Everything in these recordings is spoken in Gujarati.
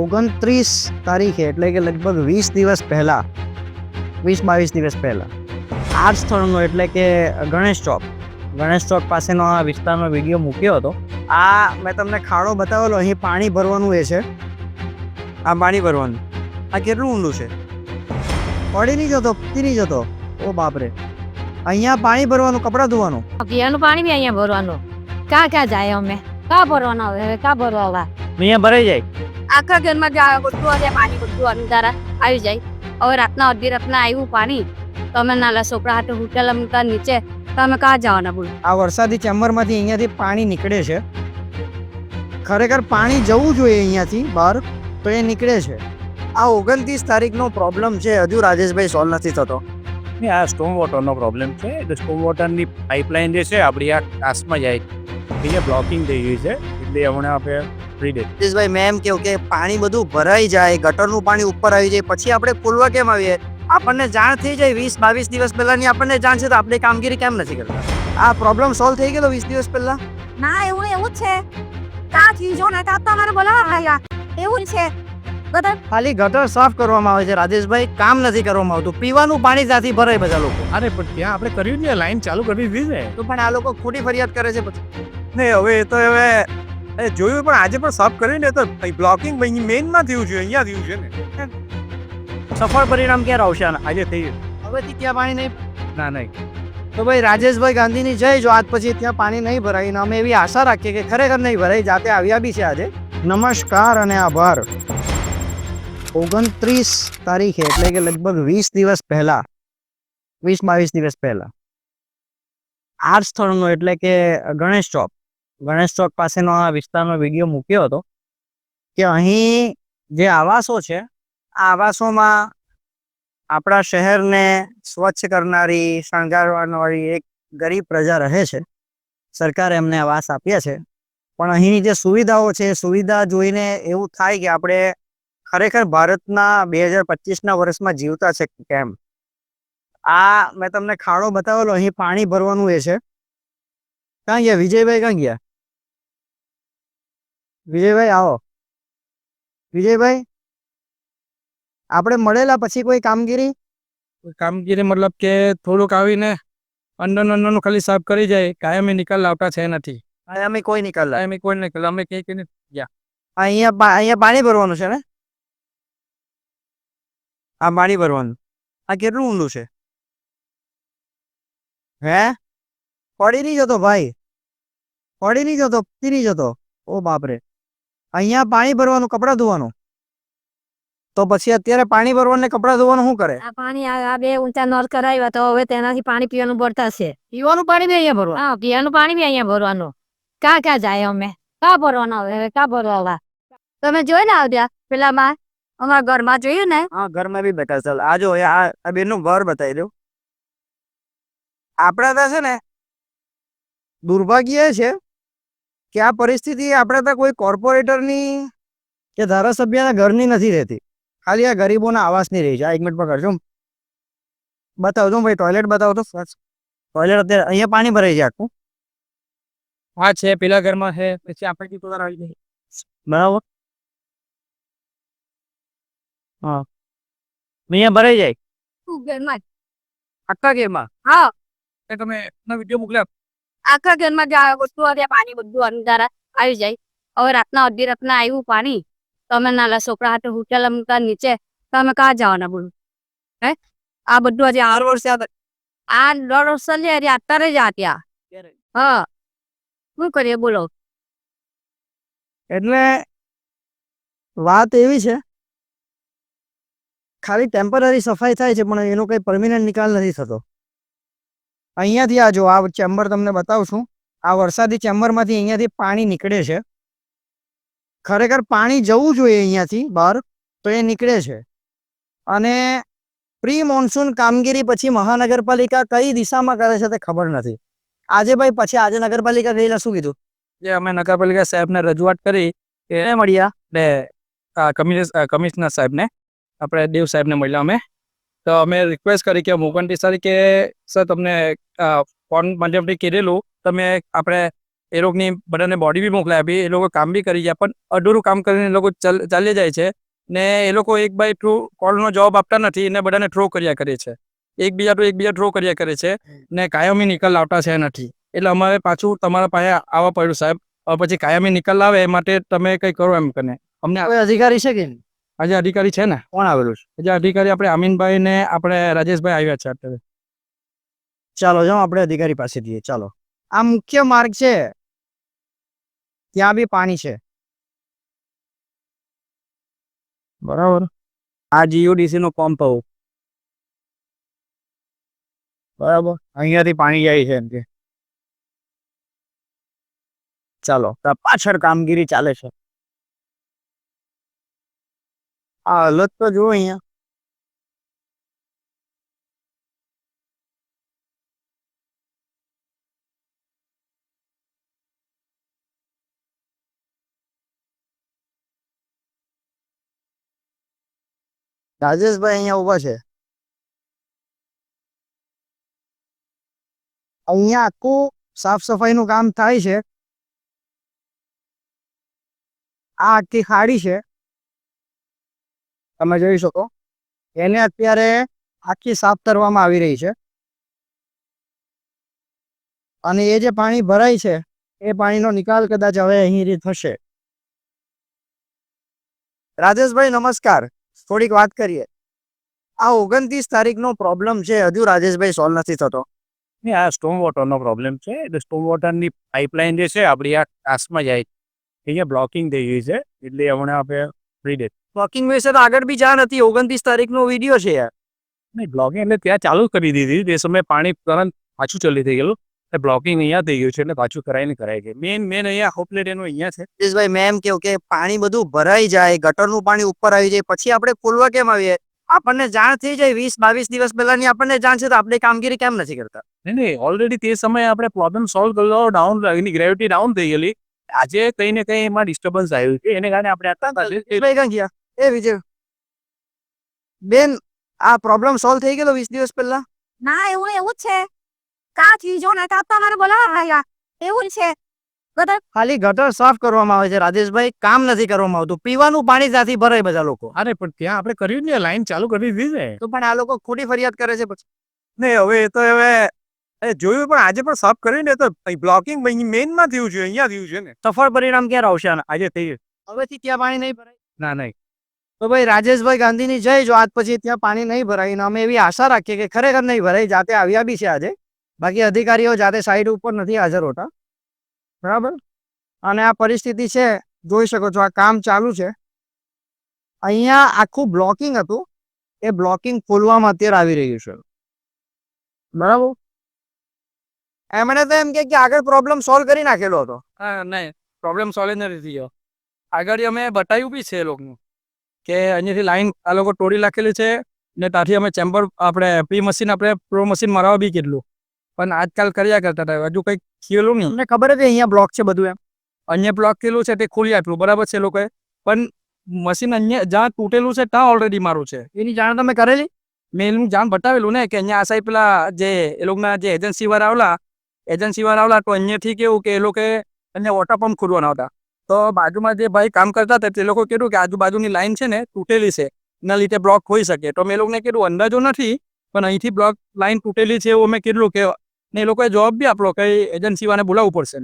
ઓગણત્રીસ તારીખે એટલે કે લગભગ વીસ દિવસ પહેલાં વીસ બાવીસ દિવસ પહેલાં. આ જ સ્થળનો એટલે કે ગણેશ ચોક. ગણેશ ચોક પાસેનો આ વિસ્તારનો વીડિયો મૂક્યો હતો. આ મેં તમને ખાડો બતાવેલો અહીં પાણી ભરવાનું એ છે. આ પાણી ભરવાનું. આ કેટલું ઊંડું છે? પડી નહીં જતો પતી નહીં જતો. ઓ બાપરે. અહીંયા પાણી ભરવાનું કપડાં ધોવાનું. પીવાનું પાણી બી અહીંયા ભરવાનું. ક્યાં ક્યાં જાય અમે? ક્યાં ભરવાના હવે હવે ક્યાં ભરવા અહીંયા ભરાઈ જાય. આખા ઘરમાં જાય બધું આજે પાણી બધું અંધારા આવી જાય. હવે રાતના અડધી રાતના આવ્યું પાણી તો અમે નાના છોકરા હાથે હોટેલ અમતા નીચે તો અમે ક્યાં જવાના બોલો? આ વરસાદી ચેમ્બરમાંથી અહીંયાથી પાણી નીકળે છે. ખરેખર પાણી જવું જોઈએ અહીંયાથી બહાર તો એ નીકળે છે. આ ઓગણત્રીસ તારીખનો પ્રોબ્લેમ છે. હજુ રાજેશભાઈ સોલ્વ નથી થતો. ને આ સ્ટોમ વોટરનો પ્રોબ્લેમ છે. એટલે સ્ટોમ વોટરની પાઇપલાઇન જે છે આપણી આ કાસમાં જાય અહીંયા બ્લોકિંગ થઈ ગઈ છે. એટલે હમણાં આપણે ફ્રી મેમ કહ્યું કે પાણી બધું ભરાઈ જાય ગટરનું પાણી ઉપર આવી જાય પછી આપણે ખોલવા કેમ આવીએ? આપણને જાણ થઈ જાય વીસ બાવીસ દિવસ પહેલાની આપણને જાણ છે તો આપણે કામગીરી કેમ નથી કરતા? આ પ્રોબ્લેમ સોલ્વ થઈ ગયેલો વીસ દિવસ પહેલા? ના એવું એવું જ છે. ક્યાંથી જો ને ત્યાં મારે બોલાવા એવું જ છે. ખાલી ગટર સાફ કરવામાં આવે છે રાજેશભાઈ. કામ નથી કરવામાં આવતું. પીવાનું પાણી ત્યાંથી ભરાય બધા લોકો. અરે પણ ત્યાં આપણે કર્યું ને લાઈન ચાલુ કરી દીધી ને તો પણ આ લોકો ખોટી ફરિયાદ કરે છે પછી. નહીં હવે તો હવે એ જોયું પણ આજે પણ સાફ કર્યું ને તો બ્લોકિંગ મેઇનમાં થયું છે અહીંયા થયું છે ને. સફળ પરિણામ ક્યારે આવશે આજે થઈ. હવેથી ત્યાં પાણી નહીં? ના નહીં. તો ભાઈ રાજેશભાઈ ગાંધીની જય જો આજ પછી ત્યાં પાણી નહીં ભરાય અને અમે એવી આશા રાખીએ કે ખરેખર નહીં ભરાય જાતે આવ્યા બી છે આજે. નમસ્કાર અને આભાર. ઓગણત્રીસ તારીખે એટલે કે લગભગ વીસ દિવસ પહેલા વીસ બાવીસ દિવસ પહેલા આ સ્થળનો એટલે કે ગણેશ ચોક. ગણેશ ચોક પાસેનો આ વિસ્તારનો વીડિયો મૂક્યો હતો કે અહીં જે આવાસો છે, આ આવાસોમાં આપણા શહેરને સ્વચ્છ કરનારી શણગારવાળી એક ગરીબ પ્રજા રહે છે. સરકારે એમને આવાસ આપ્યા છે. પણ અહીંની જે સુવિધાઓ છે સુવિધા જોઈને એવું થાય કે આપણે ખરેખર ભારતના બે હજાર પચીસના વર્ષમાં જીવતા છે કેમ? આ મેં તમને ખાડો બતાવેલો, અહીં પાણી ભરવાનું એ છે. ક્યાં ગયા? વિજયભાઈ ક્યાં ગયા? વિજયભાઈ આવો. વિજયભાઈ આપણે મળેલા પછી કોઈ કામગીરી? કામગીરી મતલબ કે થોડુંક આવીને અંદર અંદરનું ખાલી સાફ કરી જાય કાયમી નિકાલ લાવતા છે નથી અમે કોઈ નિકાલ અમે કાયમી કોઈ નિકાલ અમે કઈ કઈ અહીંયા અહીંયા પાણી ભરવાનું છે ને? આ પાણી ભરવાનું. આ કેટલું ઊંડું છે? હે? પડી નહીં જતો ભાઈ. પડી નહીં જતો પતી નહીં જતો. ઓ બાપરે. અહીંયા પાણી ભરવાનું કપડાં ધોવાનું. તો પછી અત્યારે પાણી ભરવાનું ને કપડાં ધોવાનું શું કરે? આ પાણી આ આ બે ઊંચા નળ કરાવ્યા તો હવે તેનાથી પાણી પીવાનું ભરતા છે. પીવાનું પાણી બી અહીંયા ભરવાનું? હા પીવાનું પાણી બી અહીંયા ભરવાનું. ક્યાં ક્યાં જાય અમે? ક્યાં ભરવાના હવે હવે ક્યાં ભરવા તમે જોઈ ને આવ્યા પેલામાં અમારા ઘરમાં જોયું ને? હા ઘરમાં બી બેઠા ચાલ આ જો આ બેનનું ઘર બતાવી દઉં. આપણા ત્યાં છે ને દુર્ભાગ્ય છે કે આ પરિસ્થિતિ આપણે ત્યાં કોઈ કોર્પોરેટરની કે ધારાસભ્યના ઘરની નથી રહેતી. ખાલી આ ગરીબોના આવાસની રહી છે. આ એક મિનિટ પકડજો બતાવજો ભાઈ ટોયલેટ બતાવો તો ટોયલેટ અત્યારે અહીંયા પાણી ભરાઈ છે આખું. હા છે. પેલા ઘરમાં છે. પછી આપણે કીધું આવી જાય બરાબર. હા. અહીંયા ભરાઈ જાય? ઘરમાં આખા ગેમમાં હા. એ તમે વીડિયો મોકલ્યા. આખા ઘરમાં આજે પાણી બધું અંધારા આવી જાય. હવે રાતના અડધી રાતના આવ્યું પાણી. તો અમે નાના છોકરા હાથે હોટેલ અમતા નીચે તો અમે ક્યાં જવાના બોલો? હે? આ બધું આજે આર વર્ષ આ દર વર્ષ લે અરે અત્યારે જ આ ત્યાં હા. શું કરીએ બોલો? એટલે વાત એવી છે ખાલી ટેમ્પરરી સફાઈ થાય છે પણ એનો કંઈ પરમિનન્ટ નિકાલ નથી થતો. અહીંયાથી આ જો, આ ચેમ્બર તમને બતાવું છું આ વરસાદી ચેમ્બરમાંથી અહીંયાથી પાણી નીકળે છે. ખરેખર પાણી જવું જોઈએ અહીંયાથી બહાર, તો એ નીકળે છે. અને પ્રી મોન્સૂન કામગીરી પછી મહાનગરપાલિકા કઈ દિશામાં કરે છે તે ખબર નથી. આજે ભાઈ પછી આજે નગરપાલિકા ગયેલા, શું કીધું? જે અમે નગરપાલિકા સાહેબને રજૂઆત કરી એ મળ્યા ને કમિશનર સાહેબને, આપણે દેવ સાહેબને મળ્યા અમે. તો અમે રિક્વેસ્ટ કરી કે મુકુંદી સર કે સર તમને ફોન માધ્યમથી કીધેલું. તમે આપણે એ લોકોની બધાને બોડી બી મોકલાવી આપી એ લોકો કામ બી કરી ગયા, પણ અધૂરું કામ કરીને એ લોકો ચાલી જાય છે. ને એ લોકો એક બાય થ્રુ કોલનો જવાબ આપતા નથી ને બધાને થ્રો કર્યા કરે છે. એકબીજા તો એકબીજા થ્રો કર્યા કરે છે. ને કાયમી નિકાલ લાવતા છે નથી એટલે અમારે પાછું તમારા પાસે આવવા પડ્યું, સાહેબ. પછી કાયમી નિકાલ લાવે એ માટે તમે કંઈ કરો એમ કને. અમને અધિકારી છે કે આજે અધિકારી છે ને? કોણ આવેલું છે? આજે અધિકારી આપણે અમીનભાઈ ને આપણે રાજેશભાઈ આવ્યા છે અત્યારે. ચાલો જાઓ આપણે અધિકારી પાસે જઈએ. ચાલો. આ મુખ્ય માર્ગ છે. ત્યાં બી પાણી છે. બરાબર. આ જીયુડીસી નો પંપ આવું. બરાબર. અહીંયાથી પાણી જાય છે એમ કે. ચાલો પાછળ કામગીરી ચાલે છે. આ હાલત તો જુઓ અહીંયા. રાજેશભાઈ અહીંયા ઊભા છે. અહીંયા આખું સાફ સફાઈનું કામ થાય છે. આ આખી ખાડી છે. તમે જોઈ શકો. એને અત્યારે આખી સાફ કરવામાં આવી રહી છે. અને એ જે પાણી ભરાય છે, એ પાણીનો નિકાલ કદાચ હવે અહીંથી થશે. રાજેશભાઈ, નમસ્કાર. થોડીક વાત કરીએ. આ ઓગણત્રીસ તારીખનો પ્રોબ્લેમ છે, હજુ રાજેશભાઈ સોલ્વ નથી થતો. આ સ્ટોમ વોટરનો પ્રોબ્લેમ છે, એટલે સ્ટોમ વોટરની પાઇપલાઇન જે છે, આપણી આ કાસમાં જાય અહીંયા બ્લોકિંગ થઈ ગઈ છે, એટલે હમણાં આપણે ફ્રી ડે વર્કિંગ વિશે તો આગળ બી જાણ હતી ઓગણત્રીસ તારીખનો વીડિયો છે યાર. નહીં બ્લોકિંગ એટલે ત્યાં ચાલુ કરી દીધી. તે સમયે પાણી તરત પાછું ચાલી થઈ ગયેલું. એટલે બ્લોકિંગ અહીંયા થઈ ગયું છે એટલે પાછું કરાઈને કરાઈ ગઈ મેન મેન અહીંયા હોપલેટ એનો અહીંયા છે. ભાઈ મેમ કેવું કે પાણી બધું ભરાઈ જાય ગટરનું પાણી ઉપર આવી જાય પછી આપણે ખોલવા કેમ આવીએ? આપણને જાણ થઈ જાય વીસ બાવીસ દિવસ પહેલાની આપણને જાણ છે તો આપણે કામગીરી કેમ નથી કરતા? નહીં નહીં ઓલરેડી તે સમયે આપણે પ્રોબ્લેમ સોલ્વ કર્યો ડાઉન એની ગ્રેવિટી ડાઉન થઈ ગયેલી. આજે કઈ ને કઈ એમાં ડિસ્ટર્બન્સ આવ્યું છે. એને કારણે આપણે આટલા ગયા? એ વિજય બેન આ પ્રોબ્લેમ સોલ્વ થઈ ગયેલો વીસ દિવસ પહેલા? ના એવું એવું જ છે. કા ચીજો ને કા તમારે બોલાવા એવું છે. ખાલી ગટર સાફ કરવામાં આવે છે રાજેશભાઈ. કામ નથી કરવામાં આવતું. પીવાનું પાણી ત્યાંથી ભરાય બધા લોકો. અરે પણ ત્યાં આપણે કર્યું ને લાઈન ચાલુ કરી દીધી ને તો પણ આ લોકો ખોટી ફરિયાદ કરે છે પછી. નહીં હવે એ તો હવે એ જોયું પણ આજે પણ સાફ કર્યું ને તો બ્લોકિંગ મેઇનમાં થયું છે અહીંયા થયું છે ને. સફળ પરિણામ ક્યારે આવશે આજે થઈ ગયું. હવેથી ત્યાં પાણી નહીં ભરાય? ના નહીં. તો ભાઈ રાજેશભાઈ ગાંધીની જય જો, આજ પછી ત્યાં પાણી નહીં ભરાય. અમે એવી આશા રાખીએ કે ખરેખર નહીં ભરાય. જાતે આવ્યા બી છે આજે. બાકી અધિકારીઓ જાતે સાઈડ ઉપર નથી હાજર હોતા. બરાબર? અને આ પરિસ્થિતિ છે, જોઈ શકો છો આ કામ ચાલુ છે. અહીંયા આખું બ્લોકિંગ હતું. એ બ્લોકિંગ ખોલવામાં અત્યારે આવી રહ્યું છે. બરાબર? એમણે તો એમ કે કે આગળ પ્રોબ્લેમ સોલ્વ કરી નાખેલો હતો. હા, નહીં. પ્રોબ્લેમ સોલ્વ નથી થયો. આગળ અમે બતાવ્યું બી છે એ લોકોનું. કે અહીંયાથી લાઈન આ લોકો તોડી નાખેલી છે ને ત્યાંથી અમે ચેમ્બર આપણે પ્રી મશીન આપણે પ્રો મશીન મારવા બી કેટલું પણ આજકાલ કર્યા કરતા હતા હજુ કંઈક ખીલું નહીં. તમને ખબર હતી અહીંયા બ્લોક છે બધું એમ? અહીંયા બ્લોક થયેલું છે તે ખોલી આપ્યું બરાબર છે એ લોકોએ. પણ મશીન અહીંયા જ્યાં તૂટેલું છે ત્યાં ઓલરેડી મારું છે. એની જાણ તમે કરેલી? મેં એનું જાણ બતાવેલું ને કે અહીંયા આ સાહેબ પેલા જે એ લોકોના જે એજન્સી વાળા આવલા એજન્સી વાળા આવલા તો અહીંયાથી કેવું કે એ લોકો અહીંયા વોટર પંપ ખોલવાના હતા. તો બાજુમાં જે ભાઈ કામ કરતા હતા તે લોકો કીધું કે આજુબાજુની લાઈન છે ને તૂટેલી છે. એના લીધે બ્લોક હોઈ શકે. તો મેં લોકોને કીધું અંદાજો નથી પણ અહીંથી બ્લોક લાઈન તૂટેલી છે એવું મેં કીધું કે ને એ લોકોએ જવાબ બી આપલો કે એજન્સી વાળાને બોલાવવું પડશે.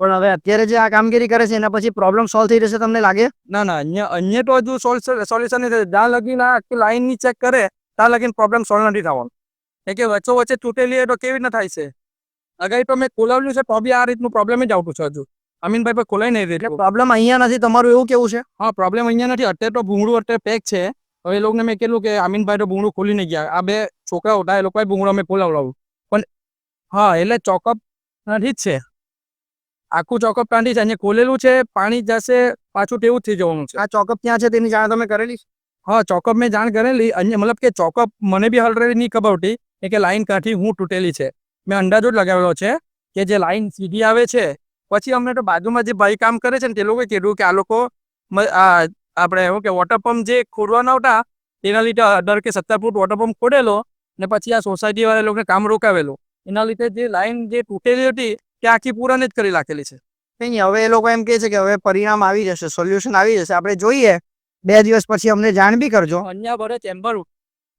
પણ હવે અત્યારે જે આ કામગીરી કરે છે એના પછી પ્રોબ્લેમ સોલ્વ થઈ જશે તમને લાગે? ના ના અહીંયા અહીંયા તો હજુ સોલ્યુશન નહીં થશે જ્યાં લગીને આખી લાઈનની ચેક કરે ત્યાં લગીને પ્રોબ્લેમ સોલ્વ નથી થવાનો. એ કે વચ્ચો વચ્ચે તૂટેલી તો કેવી રીતના થાય છે? અગાઈ તો મેં ખોલાવ્યું છે તો બી આ રીતનું પ્રોબ્લેમ જ આવતું છે હજુ. અમીનભાઈ પર ખોલાઈ નહીં એટલે પ્રોબ્લેમ અહીંયા નથી તમારું એવું કેવું છે? હા પ્રોબ્લેમ અહીંયા નથી. અત્યારે તો ભૂંગળું અત્યારે પેક છે. હવે એ લોકોને મેં કહેલું કે અમીનભાઈ તો ભૂંગળું ખોલી નહીં ગયા. આ બે છોકરાઓ હતા એ લોકોએ ભૂંગળું અમે ખોલાવડાવું પણ હા એટલે ચોકઅપ નથી જ છે. આખું ચોકઅપ ત્યાંથી છે? અહીંયા ખોલેલું છે પાણી જશે પાછું તેવું જ થઈ જવાનું છે. આ ચોકઅપ ત્યાં છે તેની જાણ તમે કરેલી હા ચોકઅપ મેં જાણ કરેલી. અહીંયા મતલબ કે ચોકઅપ મને બી ઓલરેડી નહીં ખબર હતી કે લાઈન કાંઠી હું તૂટેલી છે. મેં અંદાજો જ લગાવેલો છે કે જે લાઈન સીધી આવે છે પછી અમને તો બાજુમાં જે ભાઈ કામ કરે છે ને તે લોકોએ કીધું કે આ લોકો આપણે એવું કે વોટર પંપ જે ખોડવાના હતા તેના લીધે અઢાર કે સત્તર ફૂટ વોટર પંપ ખોડેલો ને પછી આ સોસાયટીવાળા લોકોને કામ રોકાવેલું. એના લીધે જે લાઈન જે તૂટેલી હતી તે આખી પૂરાને જ કરી રાખેલી છે. નહીં હવે એ લોકો એમ કહે છે કે હવે પરિણામ આવી જશે સોલ્યુશન આવી જશે. આપણે જોઈએ બે દિવસ પછી અમને જાણ બી કરજો. અહીંયા ભરે ચેમ્બર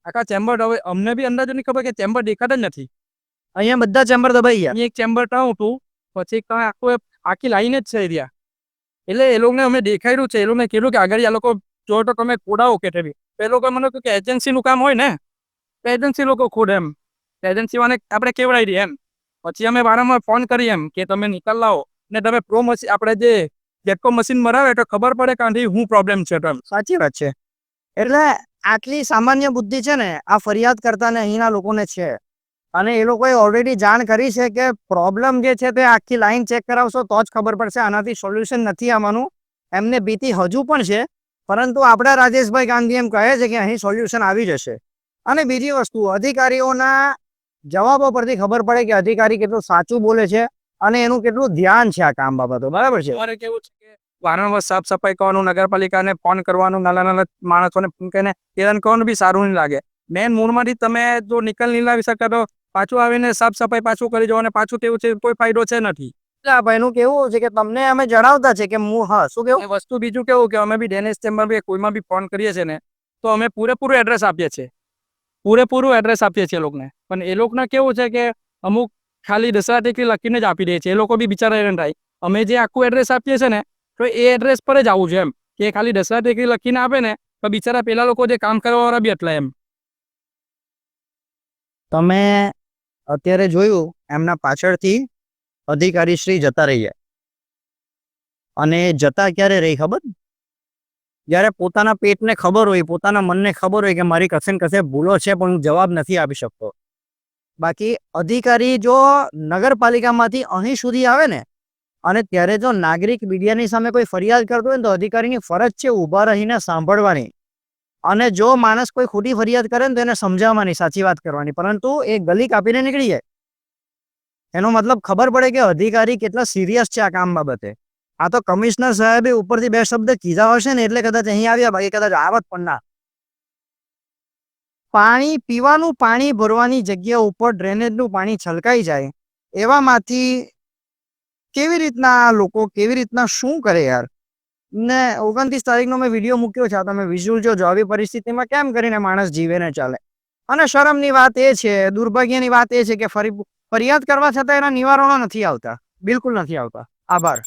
આખા ચેમ્બર હવે અમને બી અંદાજો નહીં ખબર કે ચેમ્બર દેખાતા જ નથી. અહીંયા બધા ચેમ્બર દબાઈ ગયા. એક ચેમ્બર ટાઉં હતું પછી કાંઈ આખું આખી લાઈન જ છે એરિયા. એટલે એ લોકોને અમે દેખાડ્યું છે, એ લોકોને કીધું કે આગળ આ લોકો જો તો તમે ખોડાવો કે ઠેરી તો એ લોકો મને કહ્યું કે એજન્સીનું કામ હોય ને, તો એજન્સી લોકો ખોડે એમ. એજન્સી વાળાને આપણે કેવડાવી દઈએ એમ. પછી અમે વારંવાર ફોન કરીએ એમ કે તમે નિકાલ લાવો. ને તમે પ્રો મશીન આપણે જે જેટકો મશીન મરાવે તો ખબર પડે કે હું પ્રોબ્લેમ છે તો એમ. સાચી વાત છે. એટલે આટલી સામાન્ય બુદ્ધિ છે ને, આ ફરિયાદ કરતા ને અહીંના લોકોને છે. અને એ લોકોએ ઓલરેડી જાણ કરી છે કે પ્રોબ્લેમ જે છે તે આખી લાઈન ચેક કરાવશો તો જ ખબર પડશે. આનાથી સોલ્યુશન નથી આવવાનું. એમને ભીતિ હજુ પણ છે. પરંતુ આપણા રાજેશભાઈ ગાંધી એમ કહે છે કે અહીં સોલ્યુશન આવી જશે. અને બીજી વસ્તુ, અધિકારીઓના જવાબો પરથી ખબર પડે કે અધિકારી કેટલું સાચું બોલે છે અને એનું કેટલું ધ્યાન છે આ કામ બાબતો. બરાબર છે? કેવું છે વારંવાર સાફ સફાઈ કરવાનું, નગરપાલિકાને ફોન કરવાનું, નાના નાના માણસોને કરીને હેરાન કરવાનું બી સારું નહીં લાગે. મેન મૂળમાંથી તમે જો નિકાલ નહીં લાવી શકતા તો પાછું આવીને સાફ સફાઈ પાછું કરી જવાનું પાછું તેવું છે કોઈ ફાયદો છે નથી. એટલે આ ભાઈનું કેવું છે કે તમને અમે જણાવતા છે કે હું હા શું કેવું? વસ્તુ બીજું કેવું કે અમે બી ડેનેજ ચેમ્બર બી કોઈમાં બી ફોન કરીએ છીએ ને તો અમે પૂરેપૂરું એડ્રેસ આપીએ છીએ. પૂરેપૂરું એડ્રેસ આપીએ છીએ એ લોકોને. પણ એ લોકોને કેવું છે કે અમુક ખાલી દસરા ટેકરી લખીને જ આપી દે છે. એ લોકો બી બિચારા હેરાન થાય. અમે જે આખું એડ્રેસ આપીએ છીએ ને તો એ એડ્રેસ પર જ આવવું છે એમ. કે ખાલી દસરા ટેકરી લખીને આપે ને તો બિચારા પેલા લોકો જે કામ કરવાવાળા બી એટલા એમ. તમે અત્યારે જોયું, એમના પાછળથી અધિકારી શ્રી જતા રહ્યા. અને જતા ક્યારે રહી ખબર? જ્યારે પોતાના પેટને ખબર હોય, પોતાના મનને ખબર હોય કે મારી કશે ને કશે ભૂલો છે, પણ હું જવાબ નથી આપી શકતો. બાકી અધિકારી જો નગરપાલિકામાંથી અહીં સુધી આવે ને, અને ત્યારે જો નાગરિક મીડિયાની સામે કોઈ ફરિયાદ કરતો હોય ને, તો અધિકારીની ફરજ છે ઊભા રહીને સાંભળવાની. અને જો માણસ કોઈ ખોટી ફરિયાદ કરે ને તો એને સમજાવવાની, સાચી વાત કરવાની. પરંતુ એ ગલી કાપીને નીકળી જાય. એનો મતલબ ખબર પડે કે અધિકારી કેટલા સિરિયસ છે આ કામ બાબતે. આ તો કમિશનર સાહેબે ઉપરથી બે શબ્દ કીધા હશે ને એટલે કદાચ અહીં આવ્યા બાકી કદાચ આવત પણ ના. પાણી, પીવાનું પાણી ભરવાની જગ્યા ઉપર ડ્રેનેજનું પાણી છલકાઈ જાય. એવામાંથી કેવી રીતના લોકો કેવી રીતના શું કરે યાર? ને ઓગણત્રીસ તારીખનો મેં વીડિયો મૂક્યો છે. તમે વિઝ્યુઅલ જો આવી પરિસ્થિતિમાં કેમ કરીને માણસ જીવે ને ચાલે? અને શરમની વાત એ છે, દુર્ભાગ્યની વાત એ છે કે ફરી, ફરિયાદ કરવા છતાં એના નિવારણો નથી આવતા. બિલકુલ નથી આવતા. આભાર.